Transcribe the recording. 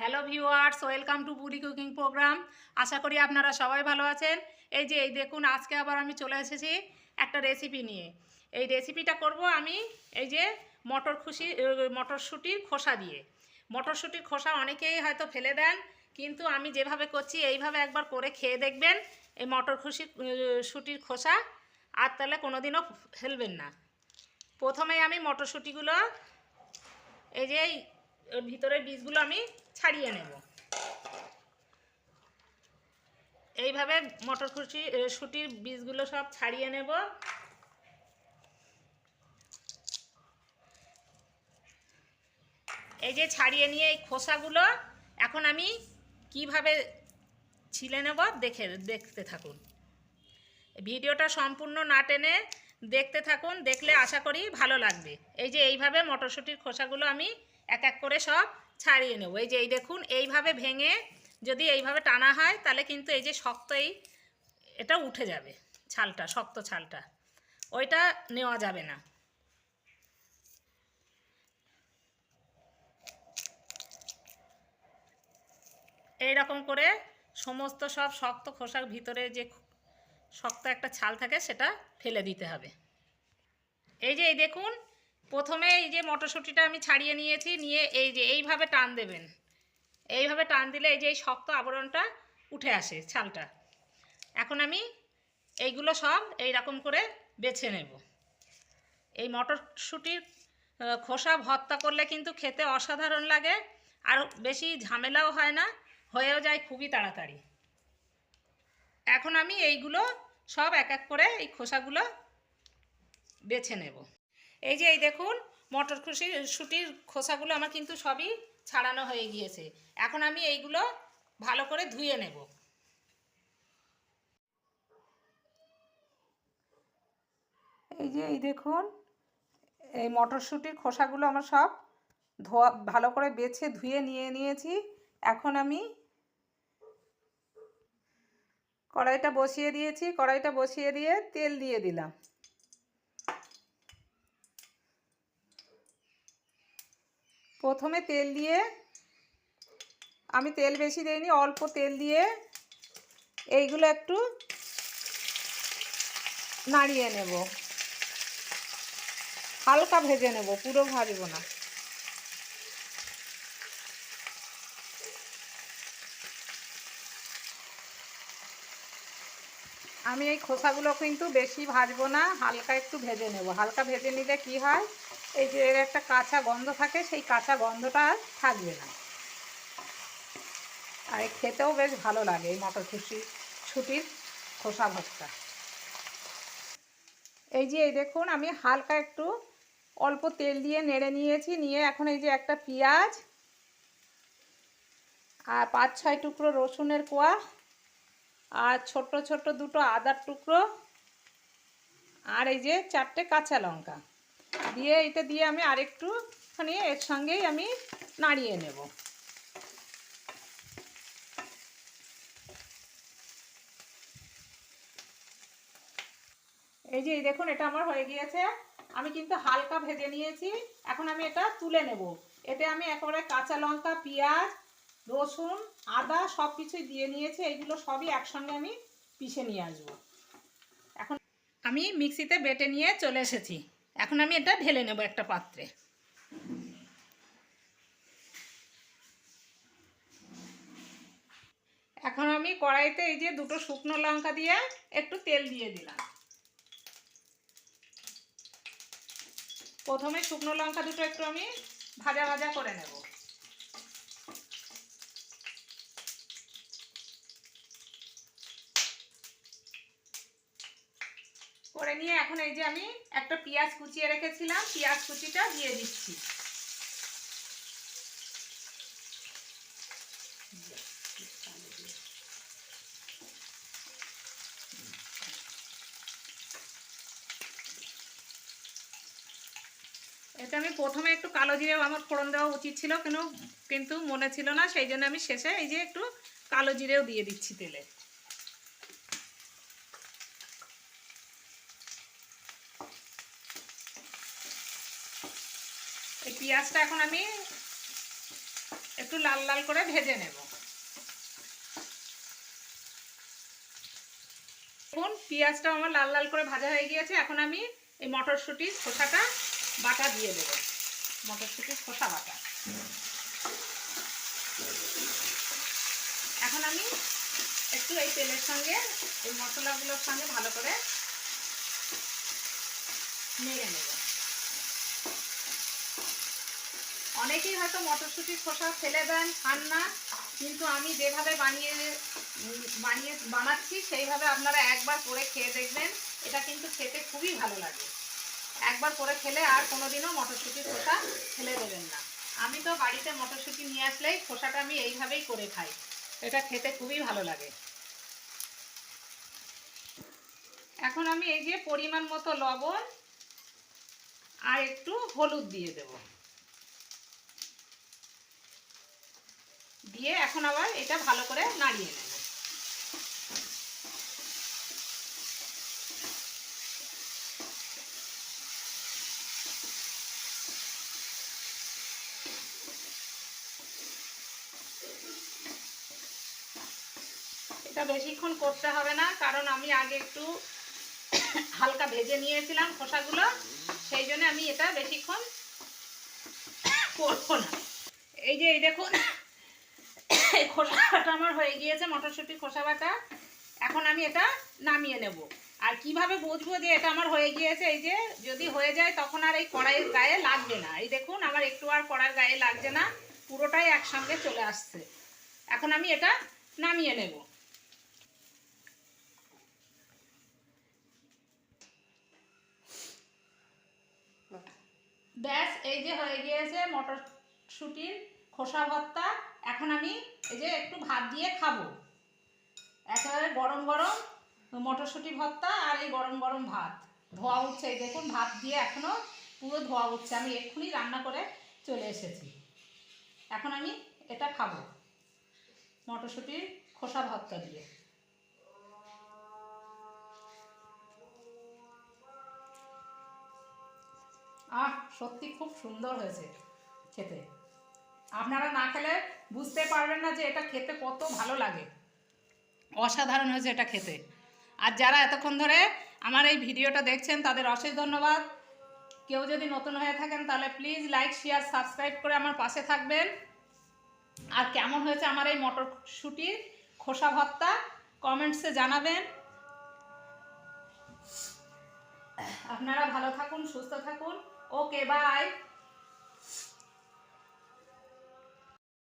Hello viewers, welcome to Buri cooking program. আশা করি আপনারা সবাই ভালো আছেন। এই যে, এই দেখুন, আজকে আবার আমি চলে এসেছি একটা রেসিপি নিয়ে। এই রেসিপিটা করব আমি, এই যে, মটর খুশি মটরশুঁটির খোসা দিয়ে। মটরশুঁটির খোসা অনেকেই হয়তো ফেলে দেন, কিন্তু আমি যেভাবে করছি, এইভাবে একবার করে খেয়ে দেখবেন, এই মটর খুশি শুটির খোসা, আর তাহলে কোনোদিনও ফেলবেন না। প্রথমেই আমি মটরশুঁটিগুলো, এই যে ওর ভিতরের বীজগুলো আমি ছাড়িয়ে নেব। এইভাবে মটরশুঁটি শুটির বীজগুলো সব ছাড়িয়ে নেব। এই যে ছাড়িয়ে নিয়ে এই খোসাগুলো এখন আমি কীভাবে ছিলে নেব দেখে, দেখতে থাকুন। ভিডিওটা সম্পূর্ণ না টেনে দেখতে থাকুন, দেখলে আশা করি ভালো লাগবে। এই যে এইভাবে মটরশুঁটির খোসাগুলো আমি এক এক করে সব ছাড়িয়ে নেব। এই যে, এই দেখুন, এইভাবে ভেঙে যদি এইভাবে টানা হয়, তাহলে কিন্তু এই যে শক্ত এই এটা উঠে যাবে, ছালটা, শক্ত ছালটা। ওইটা নেওয়া যাবে না। এই রকম করে সমস্ত সব শক্ত খোসার ভিতরে যে শক্ত একটা ছাল থাকে, সেটা ফেলে দিতে হবে। এই যে, এই দেখুন প্রথমে এই যে মটরশুঁটিটা আমি ছাড়িয়ে নিয়েছি, নিয়ে এই যে এইভাবে টান দেবেন। এইভাবে টান দিলে এই যে এই শক্ত আবরণটা উঠে আসে ছালটা। এখন আমি এইগুলো সব এই রকম করে বেছে নেব। এই মটরশুঁটির খোসা ভর্তা করলে কিন্তু খেতে অসাধারণ লাগে, আর বেশি ঝামেলাও হয় না, হয়েও যায় খুবই তাড়াতাড়ি। এখন আমি এইগুলো সব এক এক করে এই খোসাগুলো বেছে নেব। এই যে এই দেখুন, মটর খুশি শুটির খোসাগুলো আমার কিন্তু সবই ছাড়ানো হয়ে গিয়েছে। এখন আমি এইগুলো ভালো করে ধুয়ে নেব। এই যে এই দেখুন, এই মটরশুঁটির খোসাগুলো আমার সব ধোয়া, ভালো করে বেছে ধুয়ে নিয়ে নিয়েছি। এখন আমি কড়াইটা বসিয়ে দিয়েছি, কড়াইটা বসিয়ে দিয়ে তেল দিয়ে দিলাম। প্রথমে তেল দিয়ে, আমি তেল বেশি দিইনি, অল্প তেল দিয়ে এইগুলো একটু নাড়িয়ে নেব। হালকা ভেজে নেব, পুরো ভাজবো না। আমি এই খোসাগুলো কিন্তু বেশি ভাজবো না, হালকা একটু ভেজে নেব। হালকা ভেজে নিলে কি হয়? এই যে এর একটা কাঁচা গন্ধ থাকে, সেই কাঁচা গন্ধটা থাকবে না। আর খেতেও বেশ ভালো লাগে এই মটর খুশি ছুটির খোসা ভর্তা। এই যে এই দেখুন, আমি হালকা একটু অল্প তেল দিয়ে নেড়ে নিয়েছি, নিয়ে এখন এই যে একটা পেঁয়াজ আর পাঁচ ছয় টুকরো রসুনের কোয়া আর ছোট্ট ছোট্ট দুটো আদার টুকরো আর এই যে চারটে কাঁচা লঙ্কা। দিয়ে এটা দিয়ে আমি আরেকটুখানি এর সঙ্গেই আমি নাড়িয়ে নেব। এই যে দেখুন, এটা আমার হয়ে গিয়েছে। আমি কিন্তু হালকা ভেজে নিয়েছি। এখন আমি এটা তুলে নেব। এতে আমি একেবারে কাঁচা লঙ্কা, পেঁয়াজ, রসুন, আদা সব কিছুই দিয়ে নিয়েছি। এইগুলো সবই একসঙ্গে আমি পিষে নিয়ে আসব। এখন আমি মিক্সিতে বেটে নিয়ে চলে এসেছি। এখন আমি এটা ঢেলে নেব একটা পাত্রে। এখন আমি কড়াইতে এই যে দুটো শুকনো লঙ্কা দিয়ে একটু তেল দিয়ে দিলাম। প্রথমে শুকনো লঙ্কা দুটো একটু আমি ভাজা ভাজা করে নেব। করে নিয়ে এখন এই যে আমি একটা পেঁয়াজ কুচিয়ে রেখেছিলাম, পেঁয়াজ কুচিটা দিয়ে দিচ্ছি। এটা আমি প্রথমে একটু কালো জিরে আমার ফোড়ন দেওয়া উচিত ছিল কিন্তু কিন্তু মনে ছিল না, সেই জন্য আমি শেষে এই যে একটু কালো জিরেও দিয়ে দিচ্ছি তেলে। পেঁয়াজটা এখন আমি একটু লাল লাল করে ভেজে নেব। এখন পেঁয়াজটা আমার লাল লাল করে ভাজা হয়ে গিয়েছে। এখন আমি এই মটরশুঁটির খোসাটা বাটা দিয়ে দেবো। মটরশুঁটির খোসা বাটা। এখন আমি একটু এই তেলের সঙ্গে এই মশলাগুলোর সঙ্গে ভালো করে নেড়ে নেব। অনেকেই হয়তো মটরশুঁটির খোসা ফেলে দেন, খান না, কিন্তু আমি যেভাবে বানিয়ে বানিয়ে বানাচ্ছি, সেইভাবে আপনারা একবার করে খেয়ে দেখবেন। এটা কিন্তু খেতে খুবই ভালো লাগে। একবার করে খেলে আর কোনোদিনও মটরশুঁটির খোসা ফেলে দেবেন না। আমি তো বাড়িতে মটরশুঁটি নিয়ে আসলেই খোসাটা আমি এইভাবেই করে খাই। এটা খেতে খুবই ভালো লাগে। এখন আমি এই যে পরিমাণ মতো লবণ আর একটু হলুদ দিয়ে দেব। দিয়ে এখন আবার এটা ভালো করে নাড়িয়ে নেব। এটা বেশিক্ষণ করতে হবে না, কারণ আমি আগে একটু হালকা ভেজে নিয়েছিলাম খোসাগুলো, সেই জন্য আমি এটা বেশিক্ষণ করব না। এই যে এই দেখুন এই খোসা বাটা আমার হয়ে গিয়েছে মটরশুঁটির খোসা বাটা। এখন আমি এটা নামিয়ে নেব। আর কীভাবে বুঝব যে এটা আমার হয়ে গিয়েছে? এই যে যদি হয়ে যায়, তখন আর এই কড়াইয়ের গায়ে লাগবে না। এই দেখুন, আমার একটু আর কড়াইয়ের গায়ে লাগছে না। পুরোটাই একসঙ্গে চলে আসছে। এখন আমি এটা নামিয়ে নেব। ব্যাস, এই যে হয়ে গিয়েছে মটরশুঁটির খোসা ভর্তা। এখন আমি এই যে একটু ভাত দিয়ে খাব। একেবারে গরম গরম মটরশুঁটি ভর্তা আর এই গরম গরম ভাত। ধোয়া উঠছে, এই দেখুন, ভাত দিয়ে এখনও পুরো ধোয়া উঠছে। আমি এক্ষুনি রান্না করে চলে এসেছি। এখন আমি এটা খাব, মটরশুঁটির খোসা ভর্তা দিয়ে। আহ, সত্যি খুব সুন্দর হয়েছে খেতে। আপনারা না খেলে বুঝতে পারবেন না যে এটা খেতে কত ভালো লাগে। অসাধারণ হয়েছে এটা খেতে। আর যারা এতক্ষণ ধরে আমার এই ভিডিওটা দেখছেন, তাদের অশেষ ধন্যবাদ। কেউ যদি নতুন হয়ে থাকেন, তাহলে প্লিজ লাইক শেয়ার সাবস্ক্রাইব করে আমার পাশে থাকবেন। আর কেমন হয়েছে আমার এই মটরশুঁটির খোসা ভত্তা কমেন্টসে জানাবেন। আপনারা ভালো থাকুন, সুস্থ থাকুন। Okay bye